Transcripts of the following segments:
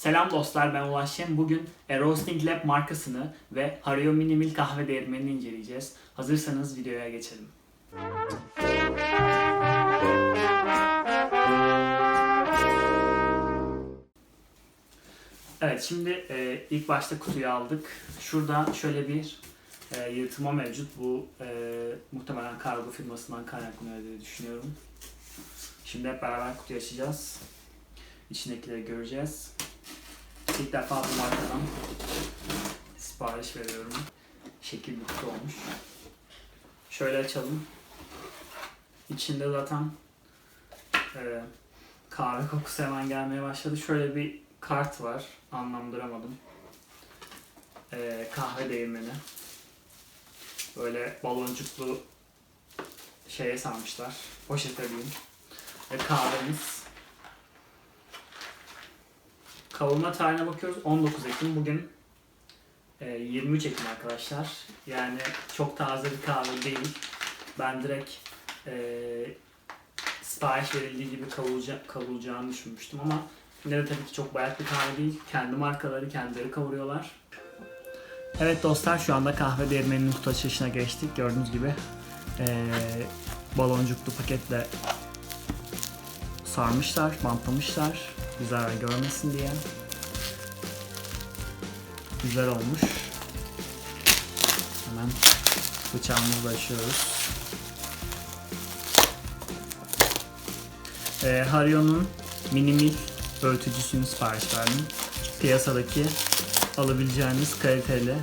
Selam dostlar ben Ulaş. Bugün A Roasting Lab markasını ve Hario Mini kahve değirmenini inceleyeceğiz. Hazırsanız videoya geçelim. Evet şimdi e, ilk başta kutuyu aldık. Şurada şöyle bir e, yırtılma mevcut. Bu e, muhtemelen kargo firmasından kaynaklanıyor diye düşünüyorum. Şimdi hep beraber kutuyu açacağız. İçindekileri göreceğiz. İlk defa bu markadan sipariş veriyorum. Şekil bir kutu olmuş. Şöyle açalım. İçinde zaten e, kahve kokusu hemen gelmeye başladı. Şöyle bir kart var. Anlamlandıramadım. E, kahve değirmeni. Böyle baloncuklu şeye sarmışlar. Poşete diyeyim. Ve kahvemiz. Kavurma tarihine bakıyoruz. 19 Ekim. Bugün e, 23 Ekim arkadaşlar. Yani çok taze bir kahve değil. Ben direkt e, sipariş verildiği gibi kavuracak, kavuracağını düşünmüştüm ama yine de tabii ki çok bayat bir kahve değil. Kendi markaları kendileri kavuruyorlar. Evet dostlar şu anda kahve değirmeninin kutu açılışına geçtik. Gördüğünüz gibi e, baloncuklu paketle sarmışlar, bantlamışlar. Güzel görmesin diye. Güzel olmuş. Hemen bıçağımızla açıyoruz. Ee, Hario'nun minimil ölçücüsünü sipariş verdim. Piyasadaki alabileceğiniz kaliteli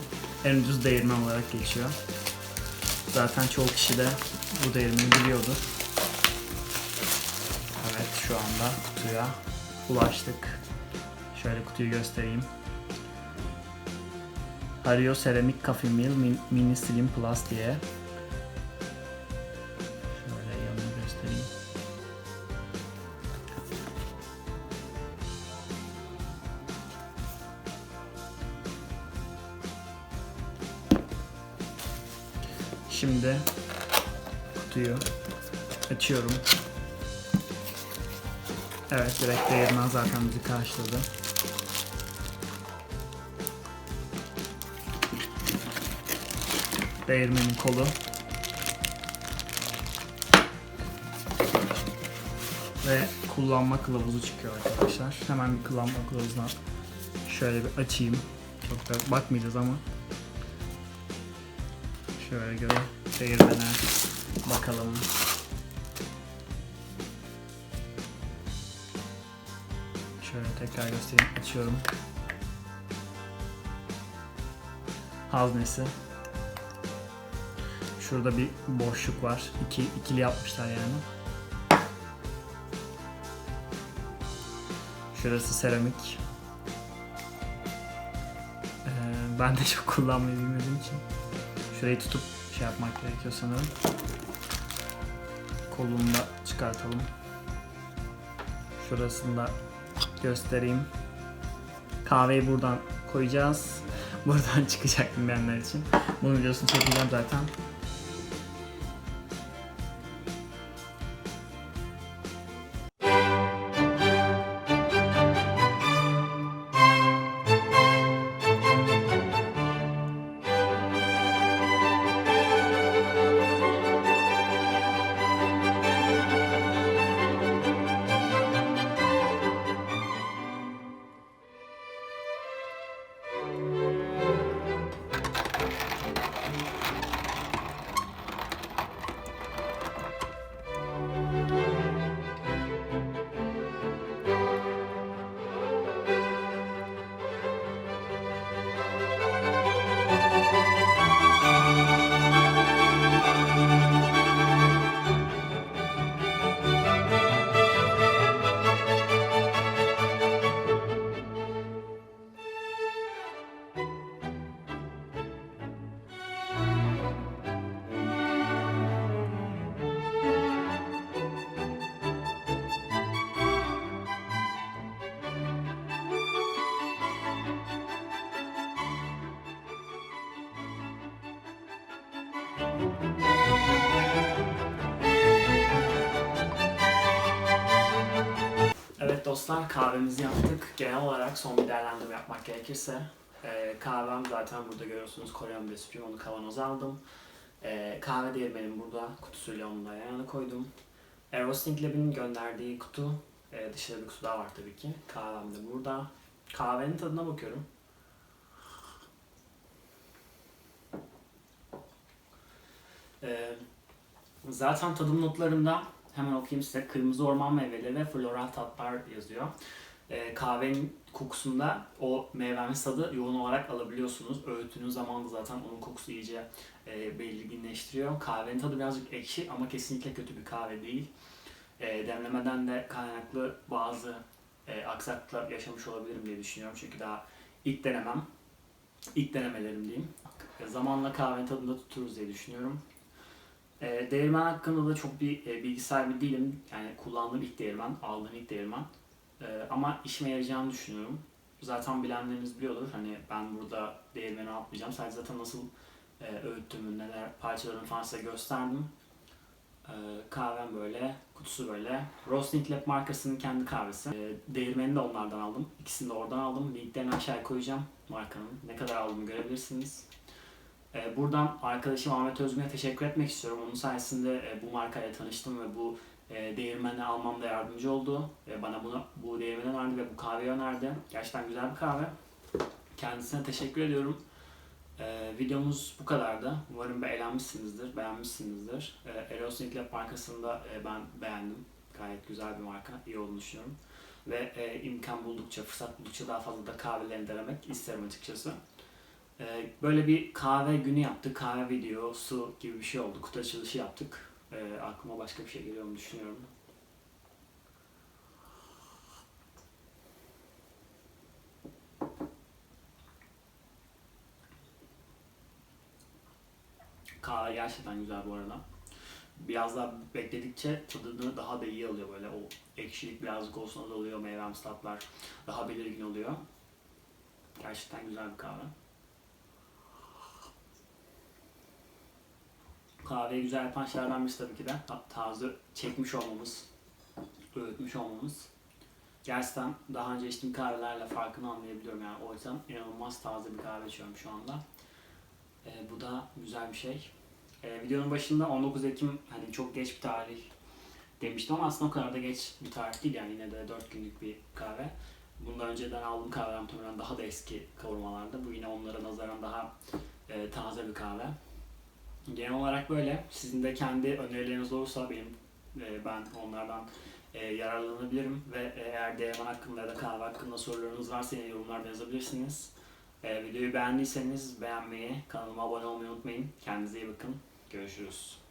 en ucuz değirmen olarak geçiyor. Zaten çoğu kişi de bu değirmeni biliyordur. Evet şu anda kutuya ulaştık. Şöyle kutuyu göstereyim. Hario Ceramic Coffee Mill Min- Mini Slim Plus diye. Şöyle yanını göstereyim. Şimdi kutuyu açıyorum. Evet direkt değirmen zaten bizi karşıladı. Değirmenin kolu. Ve kullanma kılavuzu çıkıyor arkadaşlar. Hemen bir kullanma kılavuzuna şöyle bir açayım. Çok da bakmayacağız ama. Şöyle göre değirmene bakalım. Şöyle tekrar göstereyim. Açıyorum. Haznesi. Şurada bir boşluk var. İki, ikili yapmışlar yani. Şurası seramik. Ee, ben de çok kullanmayı bilmediğim için. Şurayı tutup şey yapmak gerekiyor sanırım. Kolunu da çıkartalım. Şurasını da göstereyim. Kahveyi buradan koyacağız. Buradan çıkacak bilmeyenler için. Bunun videosunu çekeceğim zaten. Dostlar kahvemizi yaptık. Genel olarak son bir değerlendirme yapmak gerekirse e, kahvem zaten burada görüyorsunuz Korean Besuprim onu kavanoza aldım. E, kahve değirmenim burada kutusuyla onu da yan yana koydum. E, Roasting Lab'in gönderdiği kutu e, dışarıda bir kutu daha var tabii ki. Kahvem de burada. Kahvenin tadına bakıyorum. E, zaten tadım notlarında hemen okuyayım size. Kırmızı orman meyveleri ve floral tatlar yazıyor. E, kahvenin kokusunda o meyvenin tadı yoğun olarak alabiliyorsunuz. Öğüttüğünüz zaman da zaten onun kokusu iyice e, belirginleştiriyor. Kahvenin tadı birazcık ekşi ama kesinlikle kötü bir kahve değil. E, demlemeden de kaynaklı bazı e, aksaklıklar yaşamış olabilirim diye düşünüyorum. Çünkü daha ilk denemem, ilk denemelerim diyeyim. E, zamanla kahvenin tadını da tuturuz diye düşünüyorum. E, değirmen hakkında da çok bir e, bilgi sahibi değilim. Yani kullandığım ilk değirmen, aldığım ilk değirmen. E, ama işime yarayacağını düşünüyorum. Zaten bilenleriniz biliyordur. Hani ben burada değirmeni atmayacağım. Sadece zaten nasıl e, öğüttüğümü, neler parçalarını falan size gösterdim. E, kahvem böyle, kutusu böyle. Roasting Lab markasının kendi kahvesi. E, değirmeni de onlardan aldım. İkisini de oradan aldım. Linklerini aşağıya koyacağım markanın. Ne kadar aldığımı görebilirsiniz. E, buradan arkadaşım Ahmet Özgün'e teşekkür etmek istiyorum. Onun sayesinde e, bu markayla tanıştım ve bu e, değirmeni almamda yardımcı oldu. E, bana bunu bu değirmeni önerdi ve bu kahveyi önerdi. Gerçekten güzel bir kahve. Kendisine teşekkür ediyorum. Videomuz bu kadardı. Umarım beğenmişsinizdir, beğenmişsinizdir. E, Eros Lab markasını da e, ben beğendim. Gayet güzel bir marka, iyi olduğunu düşünüyorum. Ve imkan buldukça, fırsat buldukça daha fazla da kahvelerini denemek isterim açıkçası. E, böyle bir kahve günü yaptık, kahve videosu gibi bir şey oldu. Kutu açılışı yaptık. E, aklıma başka bir şey geliyor mu düşünüyorum. Kahve gerçekten güzel bu arada. Biraz daha bekledikçe tadını daha da iyi alıyor böyle. O ekşilik birazcık olsun azalıyor, meyvemsi tatlar daha belirgin oluyor. Gerçekten güzel bir kahve. Kahveyi güzel yapan şeylerden birisi tabii ki de ta- taze çekmiş olmamız, öğütmüş olmamız. Gerçekten daha önce içtiğim kahvelerle farkını anlayabiliyorum yani o yüzden inanılmaz taze bir kahve içiyorum şu anda. Ee, bu da güzel bir şey. Ee, videonun başında 19 Ekim hani çok geç bir tarih demiştim ama aslında o kadar da geç bir tarih değil yani yine de 4 günlük bir kahve. Bundan önceden aldığım kahve muhtemelen daha da eski kavurmalarda. Bu yine onlara nazaran daha e, taze bir kahve. Genel olarak böyle. Sizin de kendi önerileriniz olursa benim e, ben onlardan e, yararlanabilirim ve eğer değirmen hakkında ya da kahve hakkında sorularınız varsa yine yorumlarda yazabilirsiniz. E, videoyu beğendiyseniz beğenmeyi, kanalıma abone olmayı unutmayın. Kendinize iyi bakın. Görüşürüz.